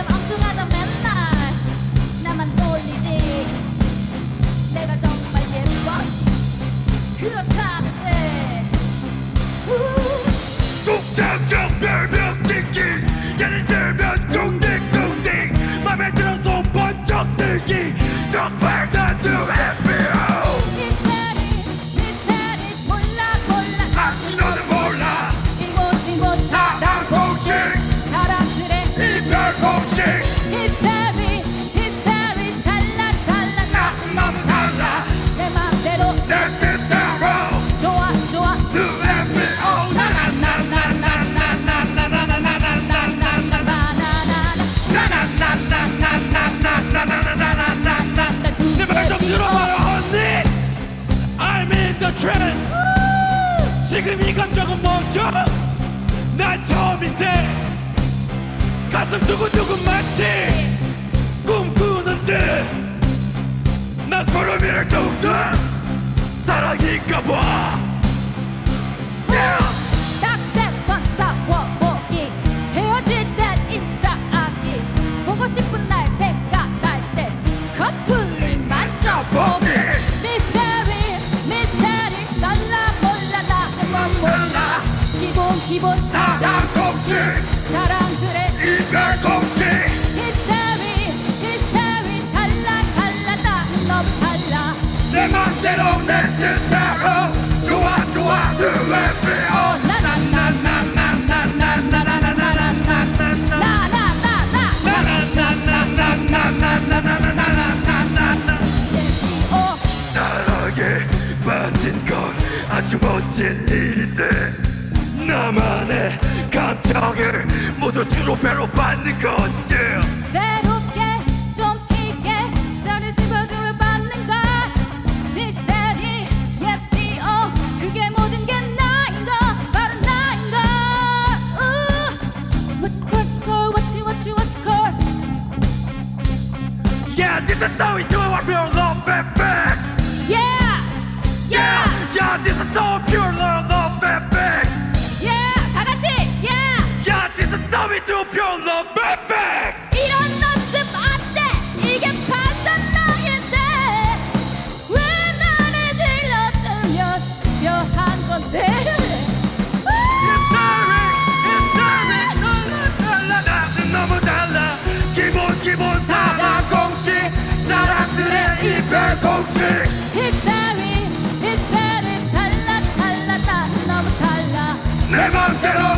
참 엉뚱한 밑에 가슴 두근두근 마치 꿈꾸는데 나 구름 위를 둥둥 사랑인가 봐. yeah! 낙색 반사워보기 헤어질 땐 인사하기. 보고 싶은 날 생각날 때 커플링 만져보기. 기본 기본 사 빠진 건 아주 멋진 일인데 나만의 감정을 모두 주로 배로 받는 건 yeah. 새롭게 좀 튀게 나를 집어주려 받는 걸. 미스테리 예삐어 그게 모든 게 나인 걸 바로 나인 걸 What you call, what you, what you, what you call Yeah, this is how we 높여라 맵팩스 이런 연습 안돼 이게 반전 나인데. 왜 나를 들러주면 묘한 건데 너무 달라. 기본 기본 사랑 공식 사람들의 달라 달라 난 너무 달라. 내 맘대로